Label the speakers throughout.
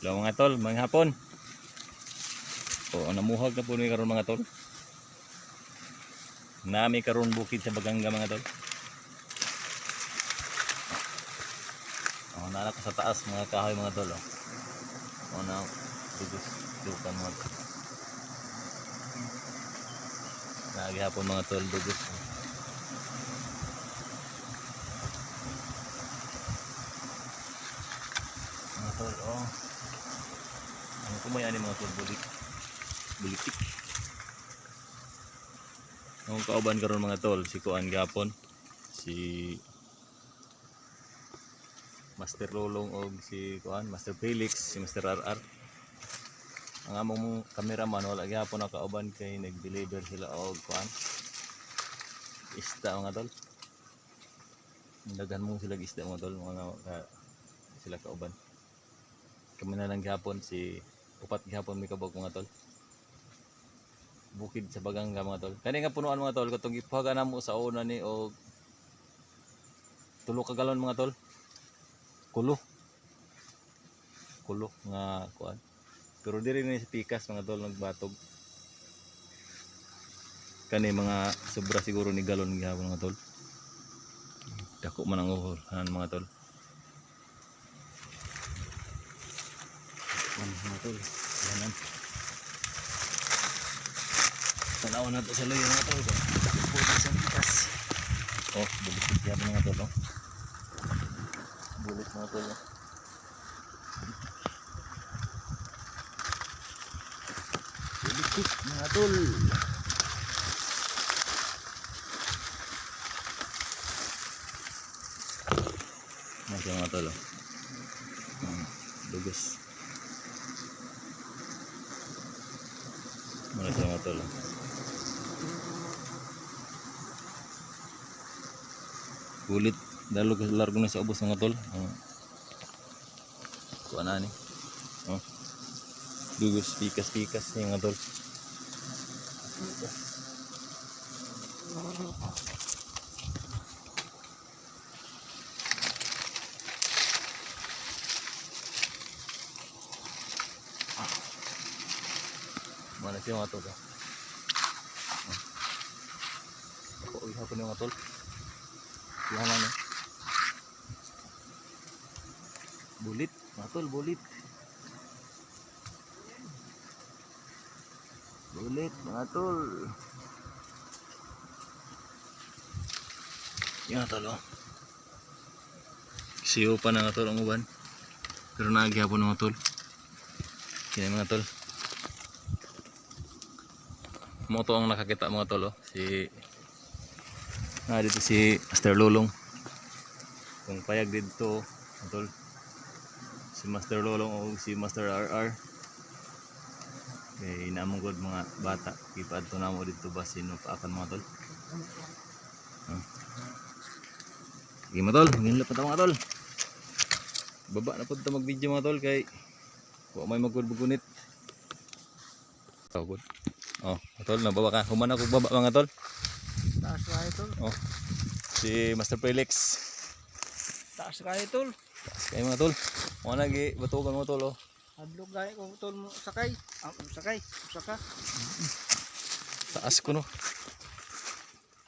Speaker 1: Hello mga tol, mga hapon. O, namuhag na po ni karon mga tol. Nami karon bukid sa Baganga mga tol. O, nana ko sa taas mga kahoy mga tol. O, o na, dugos, dukan mga tol. Nagihapon mga tol, dugos. Mga tol, oh. Ano ko may ani mga tol. Bulitik. Ang kauban karon mga tol, si Kuan Gapon, si Master Lolong o si Kuan, Master Felix, si Master RR. Ang among mong cameraman wala gyapon nakauban kay nag-deliver sila og Kuan. Isda mga tol. Daghan mo sila isda mga tol, mga ka, sila kauban kami na lang gihapon si upat gihapon may kabog mga tol. Bukid sa Baganga mga tol. Kani nga punuan mga tol katong gipaga namo sa una ni og tulo ka galon mga tol. Kulo. Kulo nga kuan. Pero diri ni sa pikas mga tol nagbatog. Kani mga sobra siguro ni galon gihapon mga tol. Dako man ang uhol mga tol Yan mga tol. Yan yan. Tanawan na to sa luyo mga tol. Puti sa bitas. Oh, bulikit yan mga tol. Oh. Bulik mga tol. Oh. Bulikit mga tol. Yan siya, mga tol. Oh. Hmm, Dugas. Mana siya mga tol. oh. Kulit. Dalo ka largo na sa ubos mga tol. Oh. Kuha na ni. Oh. Dugos, pikas-pikas ni mga tol. Mana siya mga tol. oh. Oh. Ako, yung mga tol. Yan. Bulit, mga tol, bulit. Bulit, mga tol. Yan tol, oh. Siyo pa na nga tol ang uban. Pero nagihapon mga tol. Yan mga tol. Mo to ang nakakita mga tol, oh. Si Ah, dito si Master Lolong. Kung payag dito, tol. Si Master Lolong o si Master RR. Kay namong mga bata. Ipad to namo dito ba sino paakan mga tol. Ah. Sige mga tol, ngin pa mga tol. Baba na po ito mag-video mga tol kay wa may magkudbugunit. Oh, good. Oh, tol, nababa ka. Human ako baba mga tol.
Speaker 2: Taas kaya tol.
Speaker 1: Oh. Si Master Felix.
Speaker 2: Taas kaya tol.
Speaker 1: Taas kayo mga tol. Mga lagi batugan mga tol oh.
Speaker 2: Hadlok gaya ko tol mo sakay. Ah, sakay. Saka.
Speaker 1: Taas ko no.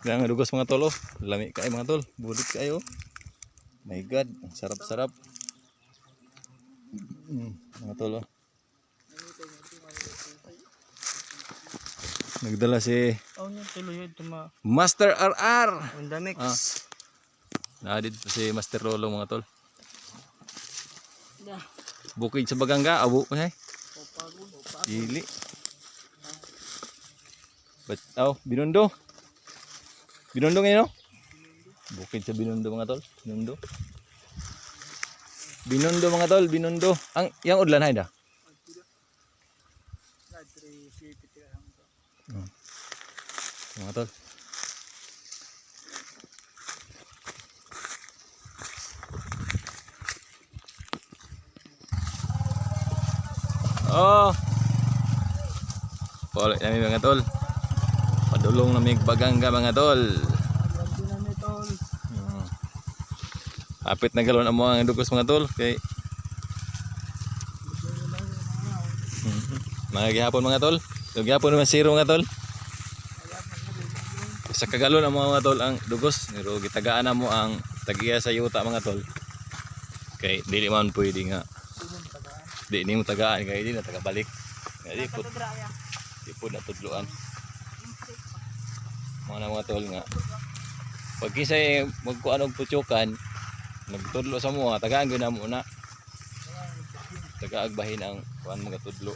Speaker 1: Kaya nga dugas mga tol oh. Lami kayo mga tol. Bulit kayo. My God. Sarap-sarap. Mm, mga tol oh. Nagdala si
Speaker 2: Oh, niya tuloy tuma.
Speaker 1: Master RR.
Speaker 2: Honda mix.
Speaker 1: Ah. Naadid pa si Master Lolo mga tol.
Speaker 2: Yeah.
Speaker 1: Bukid sa Baganga. Abo ko.
Speaker 2: Opagod, opagod.
Speaker 1: Dili. But, oh, binundo. Binundo ngayon, no? Bukid sa binundo mga tol. Binundo. Binundo mga tol, binundo. Ang, yang udlan hay da. Mga tol. Oh. Pole namin mga tol. Padulong namin bagangga mga tol. Hmm. Apit na galon ang mga dugos mga tol kay Mga gihapon mga tol. Yung gihapon naman zero mga tol. Sa kagalon ang mga tol ang dugos. Pero gitagaan na mo ang tagiya sa yuta mga tol. Kay dili man pwede nga. Di ni mo tagaan kay di na tagabalik. Nga di pud di pud natudluan. Mga na mga tol nga. Pag kisay magkuan og putyokan, magtudlo sa mo, tagaan gyud na mo na. Tagaagbahin ang kuan mga tudlo.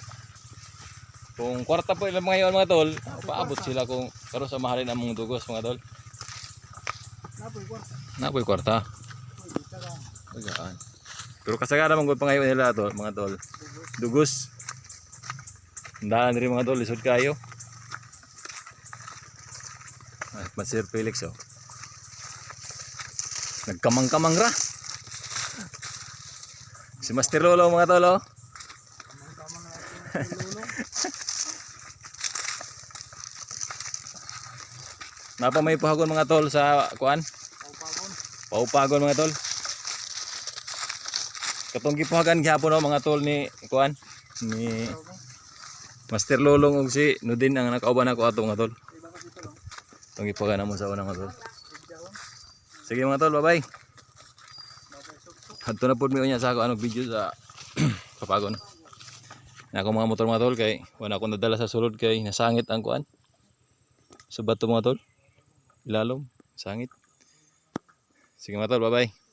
Speaker 1: Kung kwarta po ilang mga iwan mga tol, paabot sila kung karon sa mahalin ang mga dugos mga tol.
Speaker 2: Napoy kwarta.
Speaker 1: Napoy kwarta.
Speaker 2: Tagaan.
Speaker 1: Pero kasagara man gud pangayo nila to, mga tol. Dugos. Daan rin mga tol, lisod kayo. Ay, Masir Felix oh. Nagkamang-kamang ra. Si Master Lolo mga tol oh.
Speaker 2: Kamang-kamang natin yung lulong.
Speaker 1: Napa may pahagon mga tol sa kuan?
Speaker 2: Paupagon.
Speaker 1: Paupagon mga tol. Katong gipahagan gihapon oh, mga tol ni kuan ni Master Lolong ug si Nudin ang nakauban ako ato mga tol. Itong ipagan mo sa unang mga tol. Sige mga tol, bye-bye. Hadto na pud mi unya sa ako anong video sa kapagon. Na ako mga motor mga tol kay wala akong nadala sa sulod kay nasangit ang kuan. Sa bato mga tol. Ilalom, sangit. Sige mga tol, bye-bye.